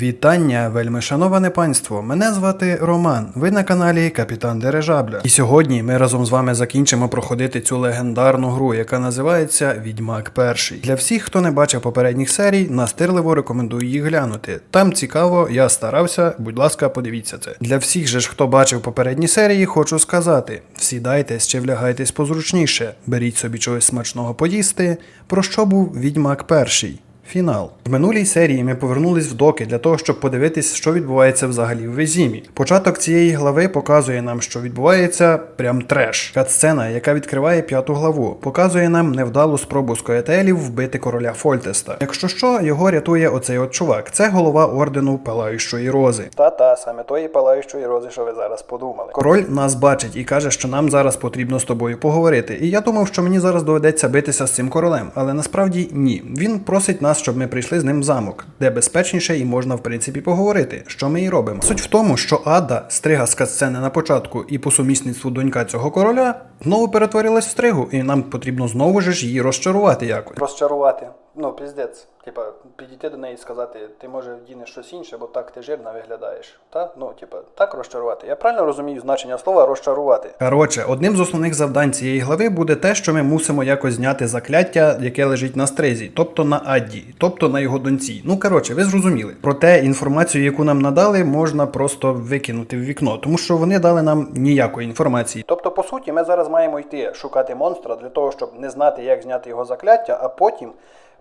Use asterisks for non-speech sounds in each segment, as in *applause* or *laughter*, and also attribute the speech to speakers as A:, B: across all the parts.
A: Вітання, вельми шановане панство. Мене звати Роман. Ви на каналі Капітан Дирижабля. І сьогодні ми разом з вами закінчимо проходити цю легендарну гру, яка називається Відьмак Перший. Для всіх, хто не бачив попередніх серій, настирливо рекомендую їх глянути. Там цікаво, я старався. Будь ласка, подивіться це. Для всіх же ж, хто бачив попередні серії, хочу сказати: сідайтесь чи влягайтесь позручніше, беріть собі чогось смачного поїсти. Про що був Відьмак Перший? Фінал. В минулій серії ми повернулись в доки для того, щоб подивитись, що відбувається взагалі в Везімі. Початок цієї глави показує нам, що відбувається прям треш. Катсцена, яка відкриває п'яту главу, показує нам невдалу спробу скоятелів вбити короля Фольтеста. Якщо що, його рятує оцей от чувак. Це голова ордену Палаючої рози. Та-та, саме тої палаючої рози, що ви зараз подумали. Король нас бачить і каже, що нам зараз потрібно з тобою поговорити. І я думав, що мені зараз доведеться битися з цим королем, але насправді ні. Він просить нас, щоб ми прийшли з ним в замок, де безпечніше і можна в принципі поговорити, що ми і робимо. Суть в тому, що Ада, стрига з катсцени на початку і по сумісництву донька цього короля, знову перетворилась в стригу, і нам потрібно знову ж її розчарувати якось.
B: розчарувати. Ну, піздець. Типа, підійти до неї і сказати, ти може вдінеш щось інше, бо так ти жирна виглядаєш. Та? Ну, типа, так розчарувати. Я правильно розумію значення слова розчарувати.
A: Коротше, одним з основних завдань цієї глави буде те, що ми мусимо якось зняти закляття, яке лежить на стризі, тобто на Адді, тобто на його доньці. Ну коротше, ви зрозуміли. Проте інформацію, яку нам надали, можна просто викинути в вікно, тому що вони дали нам ніякої інформації.
B: Тобто, по суті, ми зараз маємо йти шукати монстра для того, щоб не знати, як зняти його закляття, а потім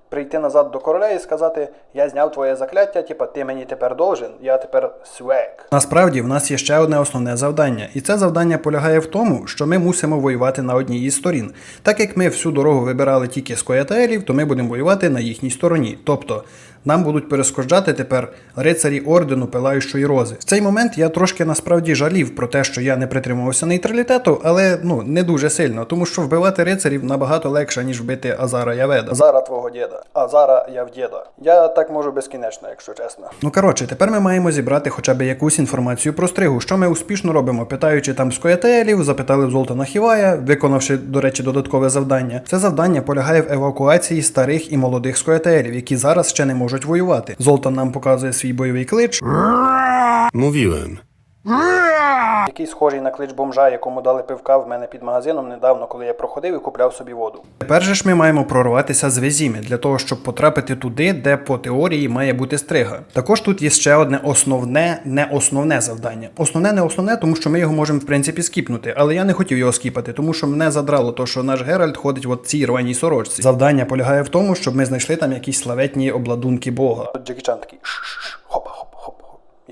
B: прийти назад до короля і сказати: Я зняв твоє закляття, типа ти мені тепер должен, я тепер свек.
A: Насправді в нас є ще одне основне завдання, і це завдання полягає в тому, що ми мусимо воювати на одній із сторін. Так як ми всю дорогу вибирали тільки з коятелів, то ми будемо воювати на їхній стороні. Тобто нам будуть перешкоджати тепер рицарі ордену Пилаючої рози. В цей момент я трошки насправді жалів про те, що я не притримувався нейтралітету, але ну не дуже сильно, тому що вбивати рицарів набагато легше, ніж вбити Азара Яведа.
B: Зара твого діда, а Зара я в діда. Я так можу безкінечно, якщо чесно.
A: Ну коротше, тепер ми маємо зібрати хоча б якусь інформацію про стригу, що ми успішно робимо, питаючи там скоятелів, запитали в Золтана Хівая, виконавши, до речі, додаткове завдання. Це завдання полягає в евакуації старих і молодих скоятелів, які зараз ще не можуть воювати. Золтан нам показує свій бойовий клич.
C: Mówiłem.
B: Який схожий на клич бомжа, якому дали пивка в мене під магазином недавно, коли я проходив і купляв собі воду.
A: Тепер же ж ми маємо прорватися з Везіми для того, щоб потрапити туди, де по теорії має бути стрига. Також тут є ще одне основне, не основне завдання. Основне не основне, тому що ми його можемо в принципі скіпнути, але я не хотів його скіпати, тому що мене задрало то, що наш Геральт ходить в цій рваній сорочці. Завдання полягає в тому, щоб ми знайшли там якісь славетні обладунки Бога.
B: Джекі Чан такий «Ш-ш-ш,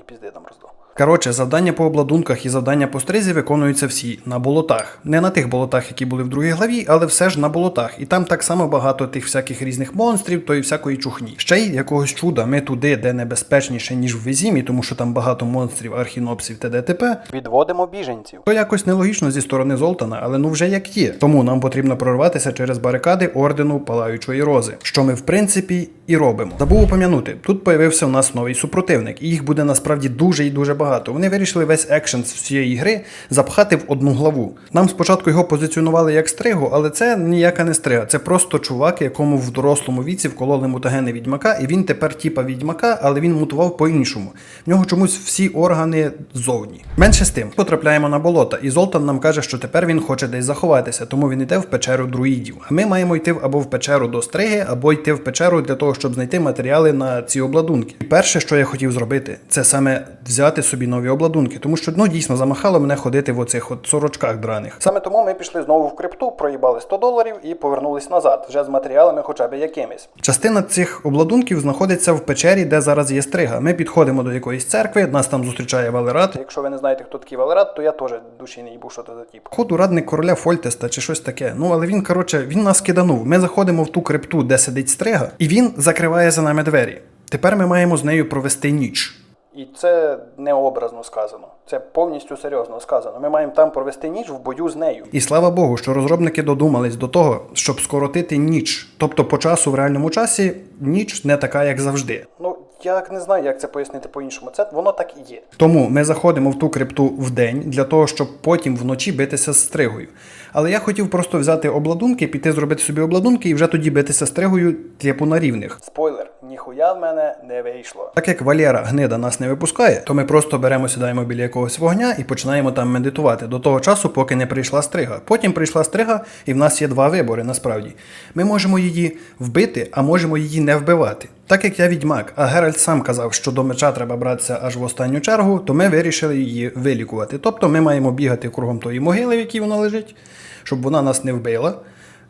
B: пізди там роздав.
A: Коротше, завдання по обладунках і завдання по стризі виконуються всі на болотах. Не на тих болотах, які були в другій главі, але все ж на болотах. І там так само багато тих всяких різних монстрів, то і всякої чухні. Ще й якогось чуда ми туди, де небезпечніше, ніж в Везімі, тому що там багато монстрів, архінопсів та ДТП.
B: Відводимо біженців.
A: То якось нелогічно зі сторони Золтана, але ну вже як є. Тому нам потрібно прорватися через барикади ордену Палаючої Рози, що ми в принципі і робимо. Забув упомянути, тут появився у нас новий супротивник, і їх буде насправді дуже і дуже багато. Вони вирішили весь екшен з всієї гри запхати в одну главу. Нам спочатку його позиціонували як стригу, але це ніяка не стрига. Це просто чувак, якому в дорослому віці вкололи мутагени відьмака, і він тепер типа відьмака, але він мутував по-іншому. В нього чомусь всі органи ззовні. Менше з тим, потрапляємо на болота, і Золтан нам каже, що тепер він хоче десь заховатися, тому він йде в печеру друїдів. А ми маємо йти або в печеру до стриги, або йти в печеру для того, щоб знайти матеріали на ці обладунки. І перше, що я хотів зробити, це саме взяти собі нові обладунки, тому що ну дійсно замахало мене ходити в оцих от сорочках драних.
B: Саме тому ми пішли знову в крипту, проїбали 100 доларів і повернулись назад, вже з матеріалами хоча б якимись.
A: Частина цих обладунків знаходиться в печері, де зараз є стрига. Ми підходимо до якоїсь церкви, нас там зустрічає Валерат.
B: Якщо ви не знаєте, хто такий Валерат, то я теж душі не їбу, що це за тип.
A: Ходу радник короля Фольтеста чи щось таке. Ну але він, коротше, він нас киданув. Ми заходимо в ту крипту, де сидить стрига, і він закриває за нами двері. Тепер ми маємо з нею провести ніч.
B: І це не образно сказано. Це повністю серйозно сказано. Ми маємо там провести ніч в бою з нею.
A: І слава Богу, що розробники додумались до того, щоб скоротити ніч. Тобто по часу в реальному часі ніч не така, як завжди.
B: Ну, я не знаю, як це пояснити по-іншому. Це воно так і є.
A: Тому ми заходимо в ту крипту в день для того, щоб потім вночі битися з стригою. Але я хотів просто взяти обладунки, піти зробити собі обладунки і вже тоді битися стригою, типу на рівних.
B: Спойлер, ніхуя в мене не вийшло.
A: Так як Валера гнида нас не випускає, то ми просто беремо, сідаємо біля якогось вогня і починаємо там медитувати до того часу, поки не прийшла стрига. Потім прийшла стрига, і в нас є два вибори насправді. Ми можемо її вбити, а можемо її не вбивати. Так як я відьмак, а Геральт сам казав, що до меча треба братися аж в останню чергу, то ми вирішили її вилікувати. Тобто ми маємо бігати кругом тої могили, в якій вона лежить, щоб вона нас не вбила.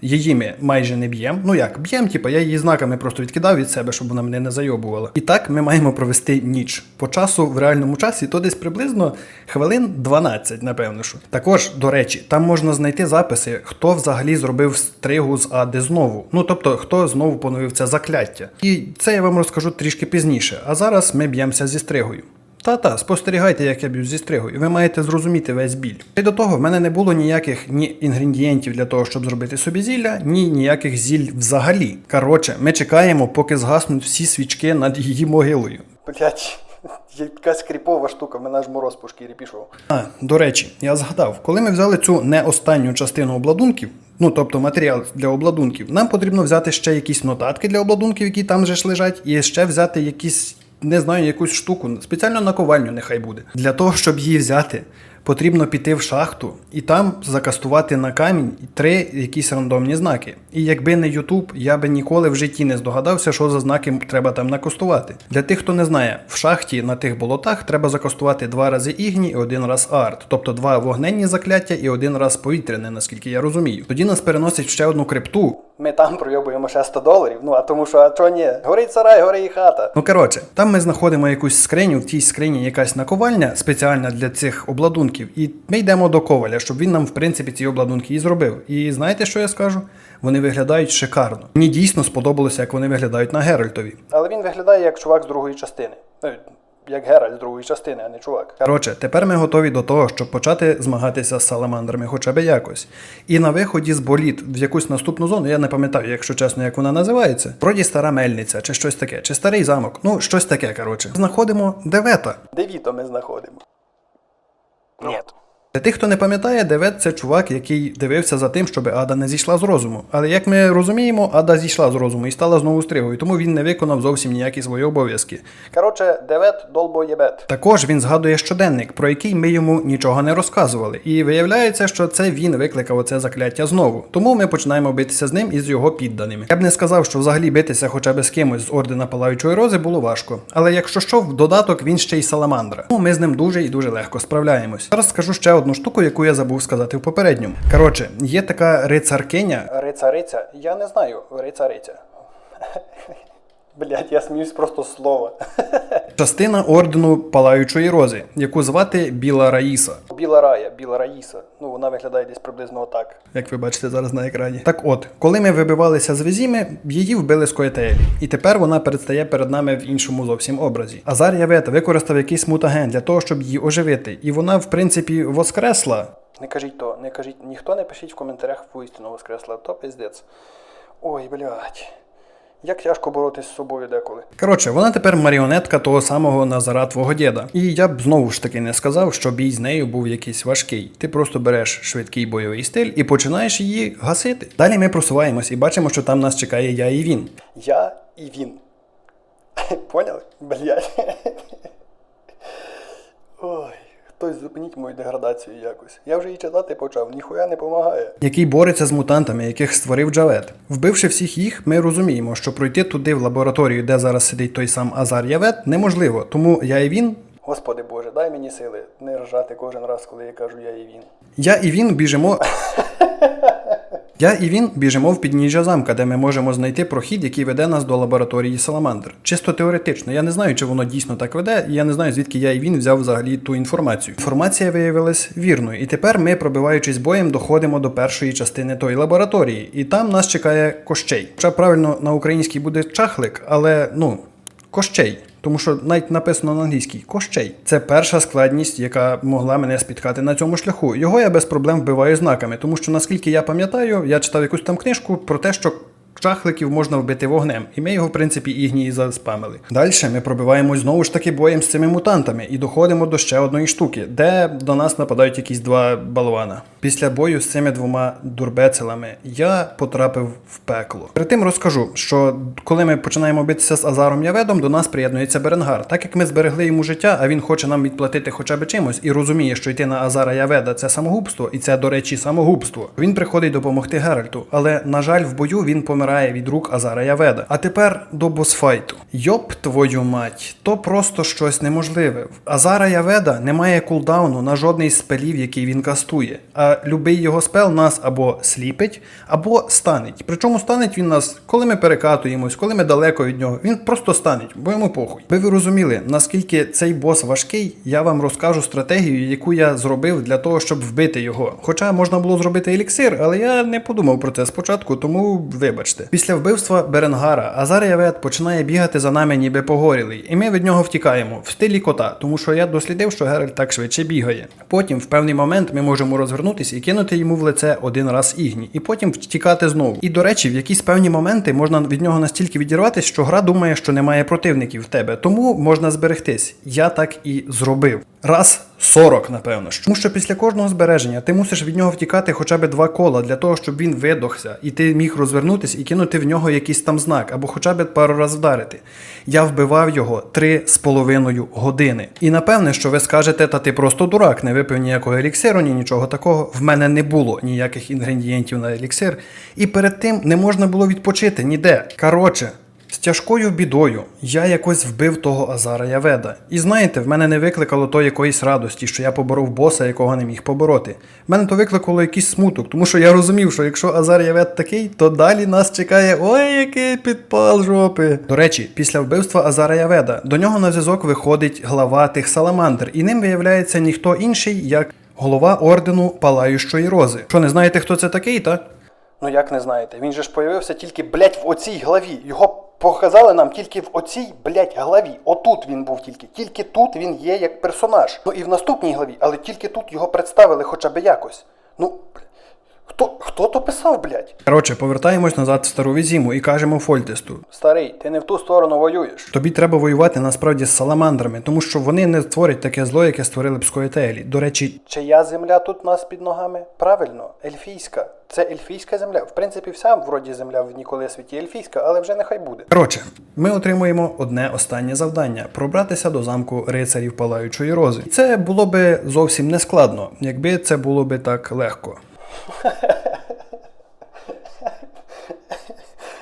A: Її ми майже не б'ємо. Ну як, б'ємо, типу, я її знаками просто відкидав від себе, щоб вона мене не зайобувала. І так ми маємо провести ніч. По часу в реальному часі то десь приблизно хвилин 12, напевно. що. Також, до речі, там можна знайти записи, хто взагалі зробив стригу з Ади знову. Ну тобто, хто знову поновив це закляття. І це я вам розкажу трішки пізніше. А зараз ми б'ємося зі стригою. Та-та, спостерігайте, як я б'ю зі стригою. Ви маєте зрозуміти весь біль. І до того в мене не було ніяких ні інгредієнтів для того, щоб зробити собі зілля, ні ніяких зіль взагалі. Коротше, ми чекаємо, поки згаснуть всі свічки над її могилою.
B: Блять, якась кріпова штука, мене аж мороз по шкірі пішов.
A: А, до речі, я згадав, коли ми взяли цю не останню частину обладунків, ну тобто матеріал для обладунків, нам потрібно взяти ще якісь нотатки для обладунків, які там же ж лежать, і ще взяти якісь, не знаю, якусь штуку, спеціально наковальню нехай буде. Для того, щоб її взяти, потрібно піти в шахту і там закастувати на камінь три якісь рандомні знаки. І якби не Ютуб, я би ніколи в житті не здогадався, що за знаки треба там накастувати. Для тих, хто не знає, в шахті на тих болотах треба закастувати два рази ігні і один раз арт, тобто два вогненні закляття і один раз повітряне, наскільки я розумію. Тоді нас переносять ще одну крипту.
B: Ми там пройобуємо ще 100 доларів. Ну а тому що, а чого ні? Горить сарай, горить і хата.
A: Ну коротше, там ми знаходимо якусь скриню, в тій скрині якась наковальня спеціальна для цих обладунків, і ми йдемо до коваля, щоб він нам, в принципі, ці обладунки і зробив. І знаєте, що я скажу? Вони виглядають шикарно. Мені дійсно сподобалося, як вони виглядають на Геральтові.
B: Але він виглядає як чувак з другої частини. Як Геральт з другої частини, а не чувак.
A: Коротше, тепер ми готові до того, щоб почати змагатися з саламандрами хоча б якось. І на виході з боліт в якусь наступну зону, я не пам'ятаю, якщо чесно, як вона називається. Вроді стара мельниця, чи щось таке, чи старий замок. Ну, щось таке, коротше. Знаходимо девета.
B: Де Віто ми знаходимо? Ні.
A: Для тих, хто не пам'ятає, Девет це чувак, який дивився за тим, щоб Ада не зійшла з розуму. Але як ми розуміємо, Ада зійшла з розуму і стала знову стригою, тому він не виконав зовсім ніякі свої обов'язки.
B: Коротше, девет долбоєбет.
A: Також він згадує щоденник, про який ми йому нічого не розказували. І виявляється, що це він викликав оце закляття знову. Тому ми починаємо битися з ним і з його підданими. Я б не сказав, що взагалі битися хоча б з кимось з ордена Палаючої Рози було важко. Але якщо що, в додаток він ще й саламандра. Тому ми з ним дуже і дуже легко справляємось. Зараз скажу ще одну штуку, яку я забув сказати в попередньому. Коротше, є така рицаркиня,
B: Рицариця? Я не знаю. Рицариця. Блять, я сміюсь просто з слова. *laughs*
A: частина ордену Палаючої Рози, яку звати Біла Раїса.
B: Біла рая, біла раїса. Ну, вона виглядає десь приблизно отак.
A: як ви бачите зараз на екрані. Так от, коли ми вибивалися з Везіми, її вбили з Коетелі. І тепер вона предстає перед нами в іншому зовсім образі. Азар Явет використав якийсь мутаген для того, щоб її оживити. І вона, в принципі, воскресла.
B: Не кажіть то, не кажіть, ніхто не пишіть в коментарях воістину воскресла, то пиздець. Ой, блядь. Як тяжко боротись з собою деколи.
A: Коротше, вона тепер маріонетка того самого Назара твого діда. І я б знову ж таки не сказав, що бій з нею був якийсь важкий. Ти просто береш швидкий бойовий стиль і починаєш її гасити. Далі ми просуваємось і бачимо, що там нас чекає я і він.
B: Я і він. *laughs* Поняли? Блядь. *laughs* Ой, хтось зупиніть мою деградацію якось. Я вже її читати почав, ніхуя не помагає.
A: який бореться з мутантами, яких створив Джавет. Вбивши всіх їх, ми розуміємо, що пройти туди в лабораторію, де зараз сидить той сам Азар Явет, неможливо. Тому я і він.
B: Господи Боже, дай мені сили не ржати кожен раз, коли я кажу я і він.
A: Я і він біжимо. *laughs* Я і він біжимо в підніжжя замка, де ми можемо знайти прохід, який веде нас до лабораторії Саламандр. Чисто теоретично. Я не знаю, чи воно дійсно так веде, і я не знаю, звідки я і він взяв взагалі ту інформацію. Інформація виявилась вірною, і тепер ми, пробиваючись боєм, доходимо до першої частини тої лабораторії, і там нас чекає кощей. Хоча правильно на українській буде чахлик, але ну. Кощей, тому що навіть написано на англійській кощей. Це перша складність, яка могла мене спіткати на цьому шляху. Його я без проблем вбиваю знаками, тому що наскільки я пам'ятаю, я читав якусь там книжку про те, що. Чахликів можна вбити вогнем, і ми його, в принципі, ігнії заспамили. Далі ми пробиваємось знову ж таки боєм з цими мутантами і доходимо до ще одної штуки, де до нас нападають якісь два балвана. Після бою з цими двома дурбецелами я потрапив в пекло. Перед тим розкажу, що коли ми починаємо битися з Азаром Яведом, до нас приєднується Беренгар. Так як ми зберегли йому життя, а він хоче нам відплатити хоча б чимось і розуміє, що йти на Азара Яведа це самогубство, і це, до речі, самогубство. Він приходить допомогти Геральту, але на жаль, в бою він помирає від рук Азара Яведа. А тепер до босфайту. Йоп, твою мать, то просто щось неможливе. В Азара Яведа немає кулдауну на жодний з спелів, який він кастує. А любий його спел нас або сліпить, або станеть. Причому станеть він нас, коли ми перекатуємось, коли ми далеко від нього. Він просто станеть, бо йому похуй. Би ви розуміли, наскільки цей бос важкий, я вам розкажу стратегію, яку я зробив для того, щоб вбити його. Хоча можна було зробити еліксир, але я не подумав про це спочатку, тому вибачте. Після вбивства Беренгара Азар Явет починає бігати за нами, ніби погорілий, і ми від нього втікаємо в стилі кота, тому що я дослідив, що Геральт так швидше бігає. Потім, в певний момент, ми можемо розвернутися і кинути йому в лице один раз ігні, і потім втікати знову. І до речі, в якісь певні моменти можна від нього настільки відірватися, що гра думає, що немає противників в тебе, тому можна зберегтись. Я так і зробив. Раз 40, напевно. Тому що після кожного збереження ти мусиш від нього втікати хоча б два кола для того, щоб він видохся, і ти міг розвернутись і кинути в нього якийсь там знак, або хоча б пару раз вдарити. Я вбивав його три з половиною години. І напевне, що ви скажете, та ти просто дурак, не випив ніякого еліксиру, ні нічого такого. В мене не було ніяких інгредієнтів на еліксир. І перед тим не можна було відпочити ніде. Коротше. З тяжкою бідою я якось вбив того Азара Яведа. І знаєте, в мене не викликало то якоїсь радості, що я поборов боса, якого не міг побороти. В мене то викликало якийсь смуток, тому що я розумів, що якщо Азар Явед такий, то далі нас чекає ой, який підпал жопи. До речі, після вбивства Азара Яведа до нього на зв'язок виходить глава тих саламандр, і ним виявляється ніхто інший, як голова ордену Палаючої Рози. Що не знаєте, хто це такий, та?
B: Ну як не знаєте, він же ж появився тільки, блять, в оцій главі. Його показали нам тільки в оцій, блять, главі. Отут він був тільки. Тільки тут він є як персонаж. Ну і в наступній главі, але тільки тут його представили хоча б якось. Ну, хто, хто то писав, блять?
A: Коротше, повертаємось назад в стару візіму і кажемо Фольтесту.
B: Старий, ти не в ту сторону воюєш.
A: Тобі треба воювати насправді з саламандрами, тому що вони не створять таке зло, яке створили б скоєтелі. До речі,
B: Чия земля тут у нас під ногами? Правильно, ельфійська. Це ельфійська земля. В принципі, вся вроді земля в ніколи світі ельфійська, але вже нехай буде.
A: коротше, ми отримуємо одне останнє завдання пробратися до замку рицарів Палаючої Рози. Це було би зовсім не складно, якби це було би так легко.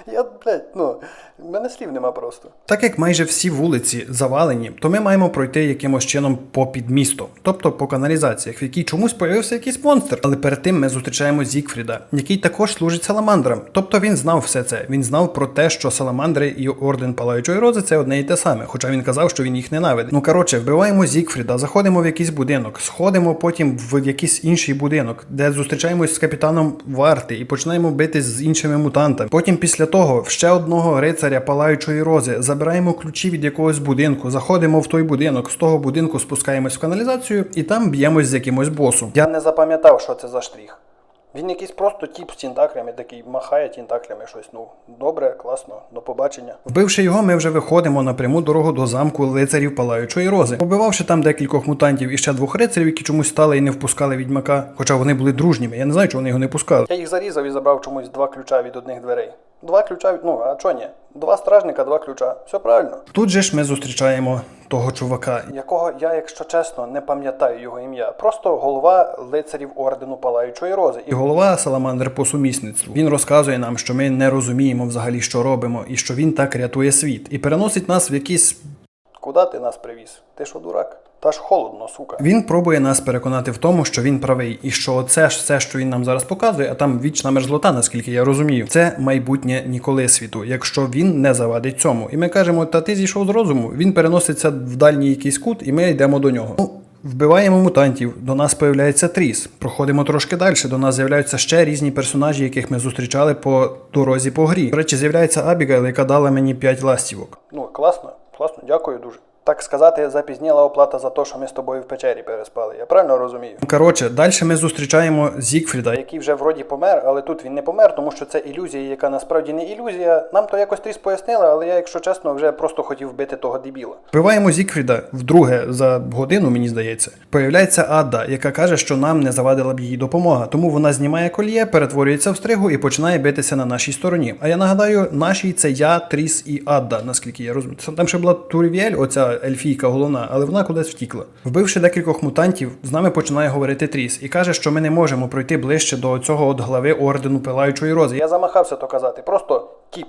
B: Я, блядь, ну, мене слів нема просто.
A: Так як майже всі вулиці завалені, то ми маємо пройти якимось чином попід містом, тобто по каналізаціях, в якій чомусь появився якийсь монстр. Але перед тим ми зустрічаємо Зікфріда, який також служить саламандрам. Тобто він знав все це. Він знав про те, що саламандри і орден Палаючої Рози це одне і те саме, хоча він казав, що він їх ненавидить. Ну коротше, вбиваємо Зікфріда, заходимо в якийсь будинок, сходимо потім в якийсь інший будинок, де зустрічаємось з капітаном варти і починаємо битись з іншими мутантами. Потім після того ще одного рицаря Палаючої Рози забираємо ключі від якогось будинку, заходимо в той будинок, з того будинку спускаємось в каналізацію і там б'ємось з якимось босом.
B: Я не запам'ятав, що це за штрих. Він якийсь просто тіп з тінтаклями, такий махає тінтаклями щось. Ну, добре, класно, до побачення.
A: Вбивши його, ми вже виходимо на пряму дорогу до замку лицарів Палаючої Рози. Побивавши там декількох мутантів і ще двох рицарів, які чомусь стали і не впускали відьмака, хоча вони були дружніми. Я не знаю, чого вони його не пускали.
B: Я їх зарізав і забрав чомусь два ключа від одних дверей. Два ключа. Ну, а чого ні? Два стражника, два ключа. Все правильно.
A: Тут же ж ми зустрічаємо того чувака.
B: Якого я, якщо чесно, не пам'ятаю його ім'я. Просто голова лицарів ордену Палаючої Рози.
A: І голова Саламандр по сумісництву. Він розказує нам, що ми не розуміємо взагалі, що робимо, і що він так рятує світ, і переносить нас в якісь.
B: Куди ти нас привіз? Ти що, дурак? Та ж холодно, сука.
A: Він пробує нас переконати в тому, що він правий, і що це ж все, що він нам зараз показує, а там вічна мерзлота, наскільки я розумію. Це майбутнє ніколи світу, якщо він не завадить цьому. І ми кажемо, та ти зійшов з розуму. Він переноситься в дальній якийсь кут, і ми йдемо до нього. Ну, Вбиваємо мутантів, до нас появляється тріс. Проходимо трошки далі. До нас з'являються ще різні персонажі, яких ми зустрічали по дорозі по грі. До речі, з'являється Абігайл, яка дала мені 5 ластівок.
B: Ну, класно, класно, дякую дуже. Так сказати, запізніла оплата за те, що ми з тобою в печері переспали. Я правильно розумію?
A: Коротше, далі ми зустрічаємо Зігфріда,
B: Який вже вроді помер, але тут він не помер, тому що це ілюзія, яка насправді не ілюзія. Нам то якось тріс пояснили, але я, якщо чесно, вже просто хотів вбити того дебіла.
A: Вбиваємо Зігфріда вдруге за годину, мені здається. Появляється Адда, яка каже, що нам не завадила б її допомога. Тому вона знімає коліє, перетворюється в стригу і починає битися на нашій стороні. А я нагадаю, нашій це я, Тріс і Адда, наскільки я розумію. Там ще була Турів'єль, оця ельфійка головна, але вона кудись втікла. Вбивши декількох мутантів, з нами починає говорити Тріс і каже, що ми не можемо пройти ближче до цього от глави ордену Пилаючої рози.
B: Я замахався то казати, просто тіп.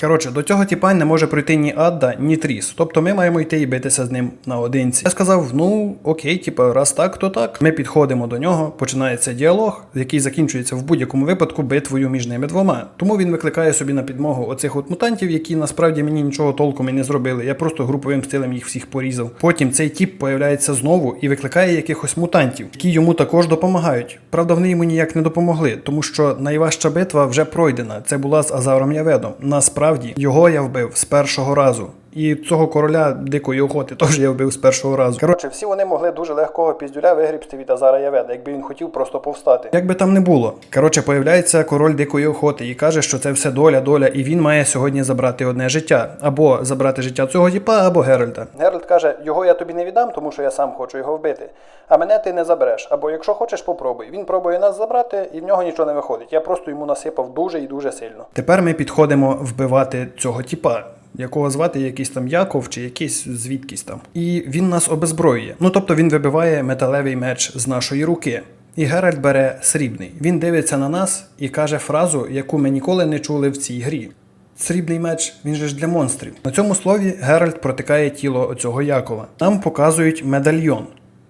A: Коротше, до цього тіпа не може пройти ні Адда, ні Тріс. Тобто ми маємо йти і битися з ним наодинці. Я сказав: ну окей, типа, раз так, то так. Ми підходимо до нього, починається діалог, який закінчується в будь-якому випадку битвою між ними двома. Тому він викликає собі на підмогу оцих от мутантів, які насправді мені нічого толком і не зробили. Я просто груповим стилем їх всіх порізав. Потім цей тіп появляється знову і викликає якихось мутантів, які йому також допомагають. Правда, вони йому ніяк не допомогли, тому що найважча битва вже пройдена. Це була з Азаром Яведом. Насправді його я вбив з першого разу. І цього короля дикої охоти *laughs* теж я вбив з першого разу. Коротше,
B: всі вони могли дуже легкого піздюля вигрібсти від Азара Яведа, якби він хотів просто повстати.
A: як би там не було. Коротше, появляється король дикої охоти і каже, що це все доля, доля, і він має сьогодні забрати одне життя. Або забрати життя цього тіпа, або Геральта.
B: Геральт каже, його я тобі не віддам, тому що я сам хочу його вбити. А мене ти не забереш. Або якщо хочеш, попробуй. Він пробує нас забрати, і в нього нічого не виходить. Я просто йому насипав дуже і дуже сильно.
A: Тепер ми підходимо вбивати цього тіпа. Якого звати якийсь там Яков чи якийсь звідкись там. І він нас обезброює. Ну тобто він вибиває металевий меч з нашої руки. І Геральт бере срібний. Він дивиться на нас і каже фразу, яку ми ніколи не чули в цій грі. Срібний меч, він же ж для монстрів. На цьому слові Геральт протикає тіло оцього Якова. Нам показують медальйон.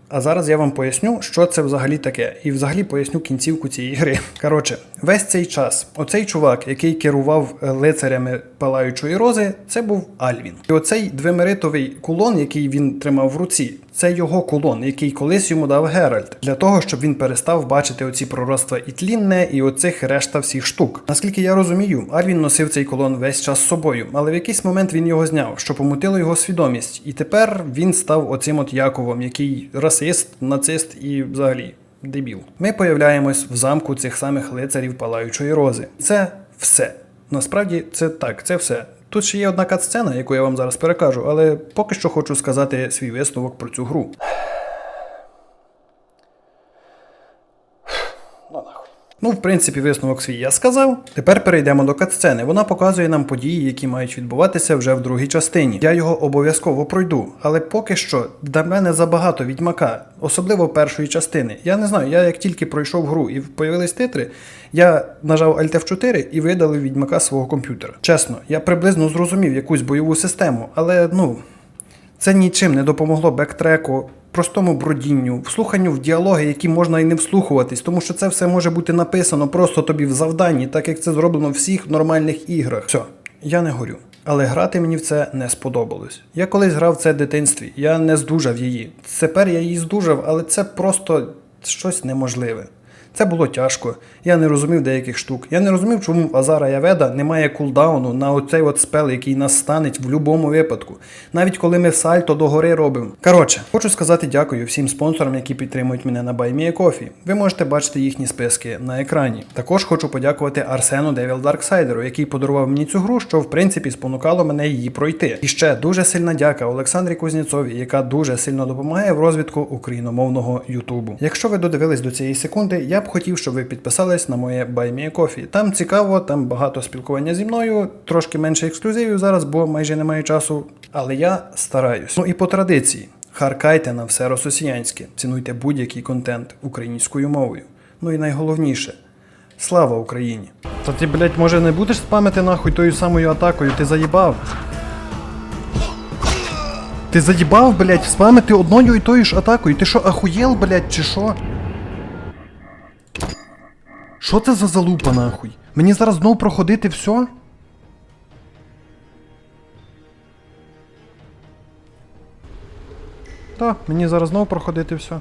A: А зараз я вам поясню, що це взагалі таке, і взагалі поясню кінцівку цієї гри. Коротше, весь цей час, оцей чувак, який керував е, лицарями палаючої рози, це був Альвін. І оцей двемеритовий кулон, який він тримав в руці, це його кулон, який колись йому дав Геральт, для того, щоб він перестав бачити оці пророцтва і тлінне, і оцих решта всіх штук. Наскільки я розумію, Альвін носив цей кулон весь час з собою, але в якийсь момент він його зняв, що помутило його свідомість, і тепер він став оцим от Яковом, який расист, нацист і взагалі. Дебіл. Ми появляємось в замку цих самих лицарів палаючої рози. Це все. Насправді це так, це все. Тут ще є одна катсцена, яку я вам зараз перекажу, але поки що хочу сказати свій висновок про цю гру.
B: Ну нахуй.
A: Ну, в принципі, висновок свій я сказав. Тепер перейдемо до катсцени. Вона показує нам події, які мають відбуватися вже в другій частині. Я його обов'язково пройду, але поки що для мене забагато відьмака, особливо першої частини. Я не знаю, я як тільки пройшов гру і появились титри, я нажав Alt F4 і видалив відьмака свого комп'ютера. Чесно, я приблизно зрозумів якусь бойову систему, але ну. Це нічим не допомогло бектреку, простому бродінню, вслуханню в діалоги, які можна і не вслухуватись, тому що це все може бути написано просто тобі в завданні, так як це зроблено в всіх нормальних іграх. Все, я не горю. Але грати мені в це не сподобалось. Я колись грав це в дитинстві, я не здужав її. Тепер я її здужав, але це просто щось неможливе. Це було тяжко. Я не розумів деяких штук. Я не розумів, чому в Азара Яведа немає кулдауну на оцей от спел, який нас станеть в будь-якому випадку. Навіть коли ми сальто до гори робимо. Коротше, хочу сказати дякую всім спонсорам, які підтримують мене на BuyMeACoffee. Ви можете бачити їхні списки на екрані. Також хочу подякувати Арсену Девіл Дарксайдеру, який подарував мені цю гру, що в принципі спонукало мене її пройти. І ще дуже сильна дяка Олександрі Кузнєцові, яка дуже сильно допомагає в розвитку україномовного Ютубу. Якщо ви додивились до цієї секунди, я б хотів, щоб ви підписались на моє BuyMeACoffee. Там цікаво, там багато спілкування зі мною, трошки менше ексклюзивів зараз, бо майже немає часу. Але я стараюсь. Ну і по традиції. Харкайте на все росіянське, цінуйте будь-який контент українською мовою. Ну і найголовніше слава Україні! Та ти, блядь, може не будеш спамити нахуй тою самою атакою, ти заїбав. Ти заїбав, блядь, спамити одною і тою ж атакою. Ти що, ахуєл, блядь, чи що? Що це за залупа нахуй? Мені зараз знов проходити все? Так, мені зараз знов проходити все.